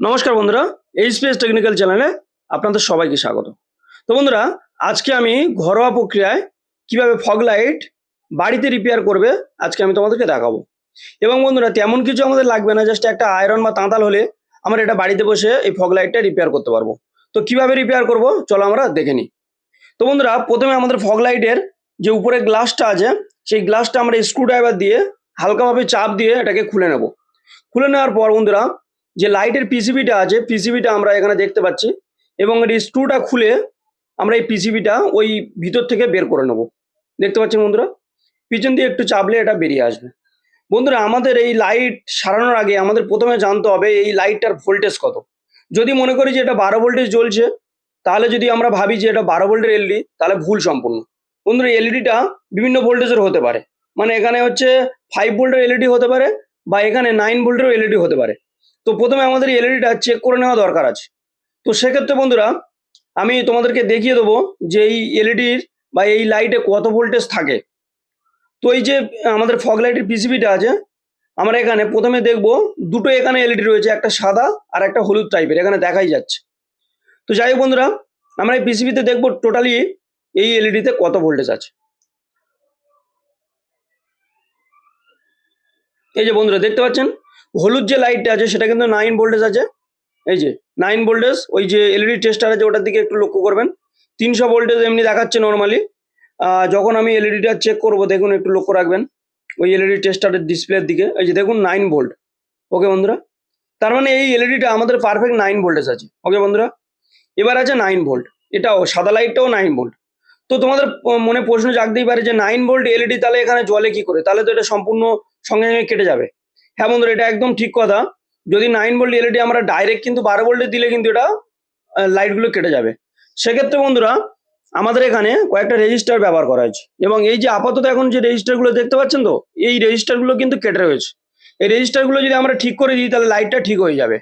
নমস্কার বন্ধুরা এই স্পেস টেকনিক্যাল চ্যানেলে আপনাদের সবাইকে স্বাগত। তো বন্ধুরা, আজকে আমি ঘরোয়া প্রক্রিয়ায় কীভাবে ফগ লাইট বাড়িতে রিপেয়ার করবে, আজকে আমি তোমাদেরকে দেখাবো। এবং বন্ধুরা, তেমন কিছু আমাদের লাগবে না জাস্ট একটা আয়রন বা তাঁতাল হলে আমরা এটা বাড়িতে বসে এই ফগ লাইটটা রিপেয়ার করতে পারব। তো কীভাবে রিপেয়ার করব, চলো আমরা দেখে নিই। তো বন্ধুরা, প্রথমে আমাদের ফগ লাইটের যে উপরে গ্লাসটা আছে, সেই গ্লাসটা আমরা স্ক্রু ড্রাইভার দিয়ে হালকাভাবে চাপ দিয়ে এটাকে খুলে নেব। খুলে নেওয়ার পর বন্ধুরা যে লাইটের পিসিবিটা আছে পিসিবিটা আমরা এখানে দেখতে পাচ্ছি এবং এই স্ক্রুটা খুলে আমরা এই পিসিবিটা ওই ভিতর থেকে বের করে নেব। দেখতে পাচ্ছেন বন্ধুরা? পিছন দিয়ে একটু চাপলে এটা বেরিয়ে আসবে। বন্ধুরা, আমাদের এই লাইট সারানোর আগে আমাদের প্রথমে জানতে হবে এই লাইটটার ভোল্টেজ কত। যদি মনে করি যে এটা বারো ভোল্টেজ জ্বলছে, তাহলে যদি আমরা ভাবি যে এটা বারো ভোল্টের এলইডি তাহলে ভুল সম্পূর্ণ। বন্ধুরা এলইডিটা বিভিন্ন ভোল্টেজের হতে পারে। মানে এখানে হচ্ছে ফাইভ ভোল্টের এলইডি হতে পারে বা এখানে নাইন ভোল্টেরও এলইডি হতে পারে। তো প্রথমে আমাদের এলইডিটা চেক করে নেওয়া দরকার আছে। তো সেক্ষেত্রে বন্ধুরা, আমি তোমাদেরকে দেখিয়ে দেবো যে এই এলইডির বা এই লাইটে কত ভোল্টেজ থাকে। তো এই যে আমাদের ফগ লাইটের পিসিবিটা আছে, আমরা এখানে প্রথমে দেখব দুটো এখানে এলইডি রয়েছে, একটা সাদা আর একটা হলুদ টাইপের এখানে দেখাই যাচ্ছে। তো যাই হোক বন্ধুরা, আমরা এই পিসিবিতে দেখব টোটালি এই এলইডিতে কত ভোল্টেজ আছে। এই যে বন্ধুরা, দেখতে পাচ্ছেন? হলুদ যে লাইটটা আছে, সেটা কিন্তু নাইন ভোল্টেজ আছে। এই যে নাইন ভোল্টেজ ওই যে এলইডি টেস্টার আছে, ওটার দিকে একটু লক্ষ্য করবেন। তিনশো ভোল্টেজ এমনি দেখাচ্ছে নর্মালি যখন আমি এলইডিটা চেক করব, দেখুন একটু লক্ষ্য রাখবেন। ওই এলইডি টেস্টারের ডিসপ্লের দিকে। এই যে, দেখুন নাইন ভোল্ট ওকে বন্ধুরা? তার মানে এই এলইডিটা আমাদের পারফেক্ট নাইন ভোল্টেজ আছে। ওকে বন্ধুরা? এবার আছে নাইন ভোল্ট এটাও, সাদা লাইটটাও নাইন ভোল্ট তো তোমাদের মনে প্রশ্ন জাগতেই পারে যে নাইন ভোল্ট এলইডি তাহলে এখানে জলে কি করে? তাহলে তো এটা সম্পূর্ণ সঙ্গে সঙ্গে কেটে যাবে। হ্যাঁ বন্ধুরা, এটা একদম ঠিক কথা। যদি নাইন ভোল্ট এলইডি আমরা ডাইরেক্ট কিন্তু বারো ভোল্টে দিলে কিন্তু এটা লাইটগুলো কেটে যাবে। সেক্ষেত্রে বন্ধুরা, আমাদের এখানে কয়েকটা রেজিস্টার ব্যবহার করা হয়েছে। এবং এই যে আপাতত এখন যে রেজিস্টারগুলো দেখতে পাচ্ছেন তো, এই রেজিস্টারগুলো কিন্তু কেটে রয়েছে। এই রেজিস্টারগুলো যদি আমরা ঠিক করে দিই, তাহলে লাইটটা ঠিক হয়ে যাবে।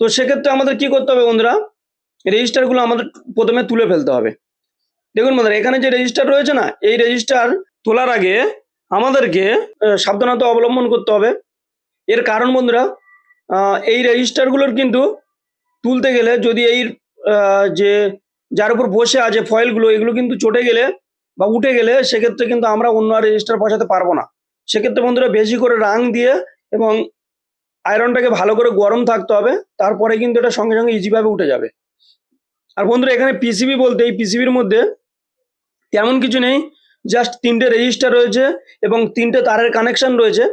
তো সেক্ষেত্রে আমাদের কি করতে হবে বন্ধুরা রেজিস্টারগুলো আমাদের প্রথমে তুলে ফেলতে হবে। দেখুন বন্ধুরা, এখানে যে রেজিস্টার রয়েছে না, এই রেজিস্টার তোলার আগে আমাদেরকে সাবধানতা অবলম্বন করতে হবে। এর কারণ বন্ধুরা এই রেজিস্টারগুলোর কিন্তু তুলতে গেলে যদি এই যে যার উপর বসে আছে ফয়েলগুলো এগুলো কিন্তু চটে গেলে বা উঠে গেলে সেক্ষেত্রে কিন্তু আমরা অন্য আর রেজিস্টার বসাতে পারব না। সেক্ষেত্রে বন্ধুরা বেশি করে রাং দিয়ে এবং আয়রনটাকে ভালো করে গরম থাকতে হবে, তারপরে কিন্তু এটা সঙ্গে সঙ্গে ইজিভাবে উঠে যাবে। আর বন্ধুরা এখানে পিসিবি বলতে, এই পিসিবির মধ্যে তেমন কিছু নেই জাস্ট তিনটে রেজিস্টার রয়েছে এবং তিনটে তারের কানেকশন রয়েছে।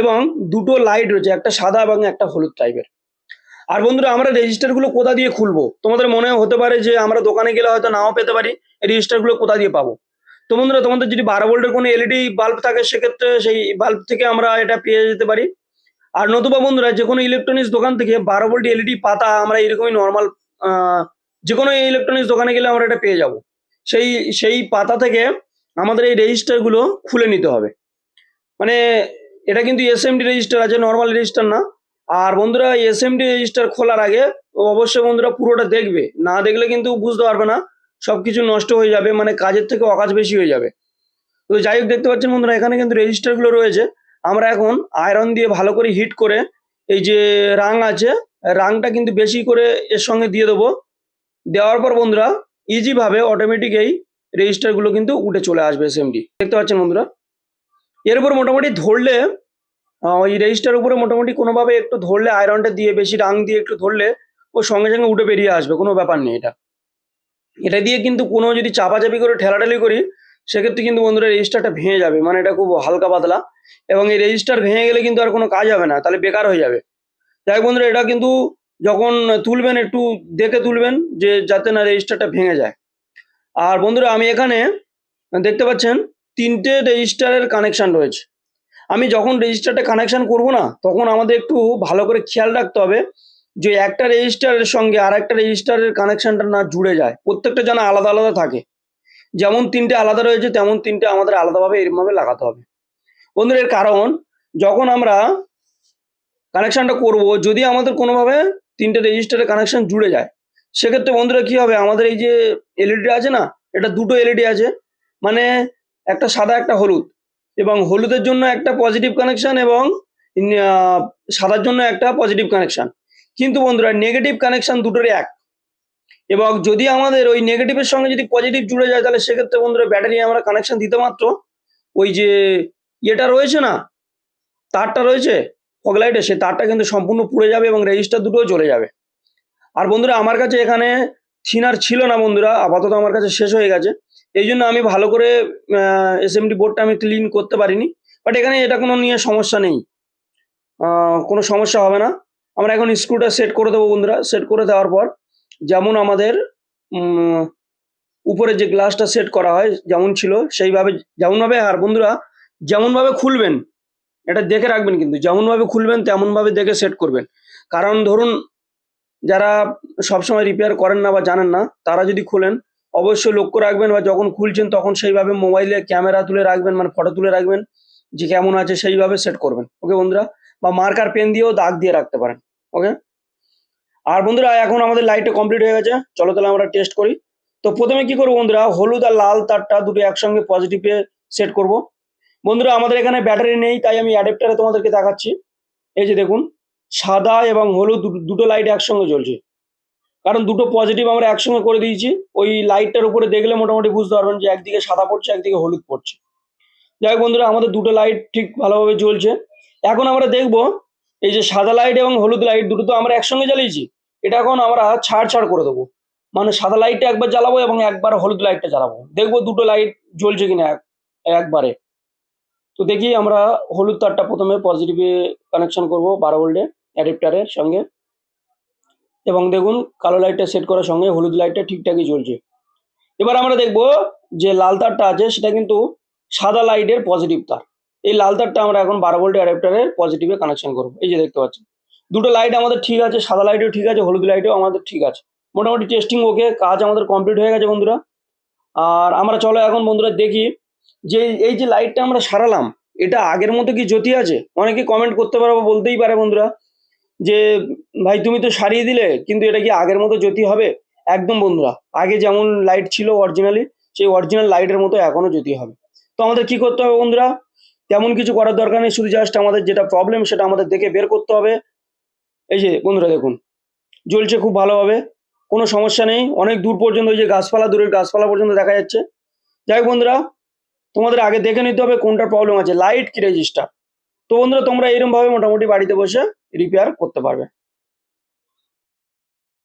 এবং দুটো লাইট রয়েছে, একটা সাদা এবং একটা হলুদ টাইপের আর বন্ধুরা, আমরা রেজিস্টারগুলো কোথা দিয়ে খুলবো? তোমাদের মনে হতে পারে যে আমরা দোকানে গেলে হয়তো নাও পেতে পারি রেজিস্টারগুলো কোথা দিয়ে পাবো? তো বন্ধুরা, তোমাদের যদি বারো ভোল্টের কোনো এলইডি বাল্ব থাকে, সেক্ষেত্রে সেই বাল্ব থেকে আমরা এটা পেয়ে যেতে পারি। আর নতুবা বন্ধুরা, যে কোনো ইলেকট্রনিক্স দোকান থেকে বারো ভোল্ট এলইডি পাতা আমরা এরকমই নর্মাল যে কোনো ইলেকট্রনিক্স দোকানে গেলে আমরা এটা পেয়ে যাব। সেই সেই পাতা থেকে আমাদের এই রেজিস্টারগুলো খুলে নিতে হবে। মানে এটা কিন্তু এসএমডি রেজিস্টার আছে নর্মাল রেজিস্টার না। আর বন্ধুরা এসএমডি রেজিস্টার খোলার আগে অবশ্যই বন্ধুরা পুরোটা দেখবে। না দেখলে কিন্তু বুঝতে পারবে না, সবকিছু নষ্ট হয়ে যাবে মানে কাজের থেকে অকাজ বেশি হয়ে যাবে। তো যাই হোক, দেখতে পাচ্ছেন বন্ধুরা, এখানে কিন্তু রেজিস্টারগুলো রয়েছে। আমরা এখন আয়রন দিয়ে ভালো করে হিট করে এই যে রাং আছে রাংটা কিন্তু বেশি করে এর সঙ্গে দিয়ে দেবো। দেওয়ার পর বন্ধুরা ইজিভাবে অটোমেটিক এই রেজিস্টারগুলো কিন্তু উঠে চলে আসবে এসএমডি দেখতে পাচ্ছেন বন্ধুরা? এর উপর মোটামুটি ধরলে ওই রেজিস্টার উপরে মোটামুটি কোনোভাবে একটু ধরলে আয়রনটা দিয়ে, বেশি রাং দিয়ে একটু ধরলে, ও সঙ্গে সঙ্গে উঠে বেরিয়ে আসবে, কোনো ব্যাপার নেই এটা। এটা দিয়ে কিন্তু কোনো যদি চাপাচাপি করে, ঠেলাঠেলি করি, সেক্ষেত্রে কিন্তু বন্ধুরা রেজিস্টারটা ভেঙে যাবে। মানে এটা খুব হালকা পাতলা। এবং এই রেজিস্টার ভেঙে গেলে কিন্তু আর কোনো কাজ হবে না, তাহলে বেকার হয়ে যাবে। যাই বন্ধুরা, এটা কিন্তু যখন তুলবেন, একটু দেখে তুলবেন, যে যাতে না রেজিস্টারটা ভেঙে যায়। আর বন্ধুরা, আমি এখানে দেখতে পাচ্ছেন তিনটে রেজিস্টারের কানেকশান রয়েছে। আমি যখন রেজিস্টারটা কানেকশান করব না, তখন আমাদের একটু ভালো করে খেয়াল রাখতে হবে যে একটা রেজিস্টারের সঙ্গে আর একটা রেজিস্টারের কানেকশানটা না জুড়ে যায়। প্রত্যেকটা যেন আলাদা আলাদা থাকে। যেমন তিনটে আলাদা রয়েছে, তেমন তিনটে আমাদের আলাদাভাবে এরকমভাবে লাগাতে হবে। বন্ধুরা, এর কারণ, যখন আমরা কানেকশানটা করব, যদি আমাদের কোনোভাবে তিনটে রেজিস্টারের কানেকশন জুড়ে যায়, সেক্ষেত্রে বন্ধুরা কি হবে? আমাদের এই যে এলইডি আছে না, এটা দুটো এলইডি আছে। মানে একটা সাদা, একটা হলুদ। এবং হলুদের জন্য একটা পজিটিভ কানেকশন এবং সাদার জন্য একটা পজিটিভ কানেকশন কিন্তু বন্ধুরা নেগেটিভ কানেকশন দুটোরই এক। এবং যদি আমাদের ওই নেগেটিভের সঙ্গে যদি পজিটিভ জুড়ে যায়, তাহলে সেক্ষেত্রে বন্ধুরা ব্যাটারি আমরা কানেকশন দিতে মাত্র ওই যে ইয়েটা রয়েছে না, তারটা রয়েছে ফগলাইটে সে তারটা কিন্তু সম্পূর্ণ পুড়ে যাবে এবং রেজিস্টার দুটোও চলে যাবে। আর বন্ধুরা, আমার কাছে এখানে থিনার ছিল না বন্ধুরা, আপাতত আমার কাছে শেষ হয়ে গেছে। এই জন্য আমি ভালো করে এসএমডি বোর্ডটা আমি ক্লিন করতে পারিনি। বাট এখানে এটা কোনো নিয়ে সমস্যা নেই। কোনো সমস্যা হবে না। আমরা এখন স্ক্রুটা সেট করে দেবো বন্ধুরা। সেট করে দেওয়ার পর যেমন আমাদের উপরে যে গ্লাসটা সেট করা হয়, যেমন ছিল, সেইভাবে, যেমনভাবে, আর বন্ধুরা, যেমনভাবে খুলবেন, এটা দেখে রাখবেন কিন্তু, যেমনভাবে খুলবেন, তেমনভাবে দেখে সেট করবেন। কারণ ধরুন, যারা সবসময় রিপেয়ার করেন না বা জানেন না, তারা যদি খোলেন অবশ্যই লক্ষ্য রাখবেন বা যখন খুলছেন তখন সেইভাবে মোবাইলে ক্যামেরা তুলে রাখবেন মানে ফটো তুলে রাখবেন, যে কেমন আছে সেইভাবে সেট করবেন। ওকে বন্ধুরা? বা মার্কার পেন দিয়েও দাগ দিয়ে রাখতে পারেন। ওকে আর বন্ধুরা, এখন আমাদের লাইটটা কমপ্লিট হয়ে গেছে। চলো তাহলে আমরা টেস্ট করি। তো প্রথমে কি করব বন্ধুরা? হলুদ আর লাল তারটা দুটো একসঙ্গে পজিটিভে সেট করব। বন্ধুরা, আমাদের এখানে ব্যাটারি নেই, তাই আমি অ্যাডাপ্টারে তোমাদেরকে দেখাচ্ছি। এই যে দেখুন, সাদা এবং হলুদ দুটো লাইট একসঙ্গে জ্বলছে। কারণ দুটো পজিটিভ আমরা একসঙ্গে করে দিয়েছি। ওই লাইটটার উপরে দেখলে মোটামুটি বুঝতে পারবেন যে একদিকে সাদা পড়ছে, একদিকে হলুদ পড়ছে। যাই বন্ধুরা, আমাদের দুটো লাইট ঠিক ভালোভাবে জ্বলছে। এখন আমরা দেখব, এই যে সাদা লাইট এবং হলুদ লাইট দুটো তো আমরা একসঙ্গে জ্বালিয়েছি। এটা এখন আমরা ছাড় ছাড় করে দেবো। মানে সাদা লাইটটা একবার জ্বালাবো এবং একবার হলুদ লাইটটা জ্বালাবো। দেখব দুটো লাইট জ্বলছে কিনা এক- একবারে। তো দেখি আমরা হলুদ তারটা প্রথমে পজিটিভে কানেকশন করব বারো ভোল্টে অ্যাডাপ্টারের সঙ্গে। এবং দেখুন কালো লাইটটা সেট করার সঙ্গে হলুদ লাইটটা ঠিকঠাকই জ্বলছে এবার আমরা দেখব যে লাল তারটা আছে, সেটা কিন্তু সাদা লাইটের পজিটিভ তার। এই লাল তারটা আমরা এখন বারো ভোল্ট অ্যাডাপ্টারের পজিটিভে কানেকশন করব। এই যে দেখতে পাচ্ছেন, দুটো লাইট আমাদের ঠিক আছে, সাদা লাইটও ঠিক আছে, হলুদ লাইটও আমাদের ঠিক আছে। মোটামুটি টেস্টিং ওকে কাজ আমাদের কমপ্লিট হয়ে গেছে বন্ধুরা। আর আমরা চলো এখন বন্ধুরা দেখি যে এই যে লাইটটা আমরা সারালাম, এটা আগের মতো কি জ্যোতি আছে? অনেকে কমেন্ট করতে পারব বলতেই পারে বন্ধুরা। যে, ভাই, তুমি তো সারিয়ে দিলে, কিন্তু এটা কি আগের মতো জ্যোতি হবে? একদম বন্ধুরা, আগে যেমন লাইট ছিল অরিজিনালি সেই অরিজিনাল লাইটের মতো এখনও জ্যোতি হবে। তো আমাদের কি করতে হবে বন্ধুরা? তেমন কিছু করার দরকার নেই, শুধু জাস্ট আমাদের যেটা প্রবলেম সেটা আমাদের দেখে বের করতে হবে। এই যে, বন্ধুরা দেখুন, জ্বলছে খুব ভালোভাবে, কোনো সমস্যা নেই। অনেক দূর পর্যন্ত ওই যে গাছপালা, দূরের গাছপালা পর্যন্ত দেখা যাচ্ছে। যাই বন্ধুরা, তোমাদের আগে দেখে নিতে হবে কোনটা প্রবলেম আছে। লাইট কি রেজিস্টার তো বন্ধুরা তোমরা এরকম ভাবে মোটামুটি বাড়িতে বসে রিপেয়ার করতে পারবে।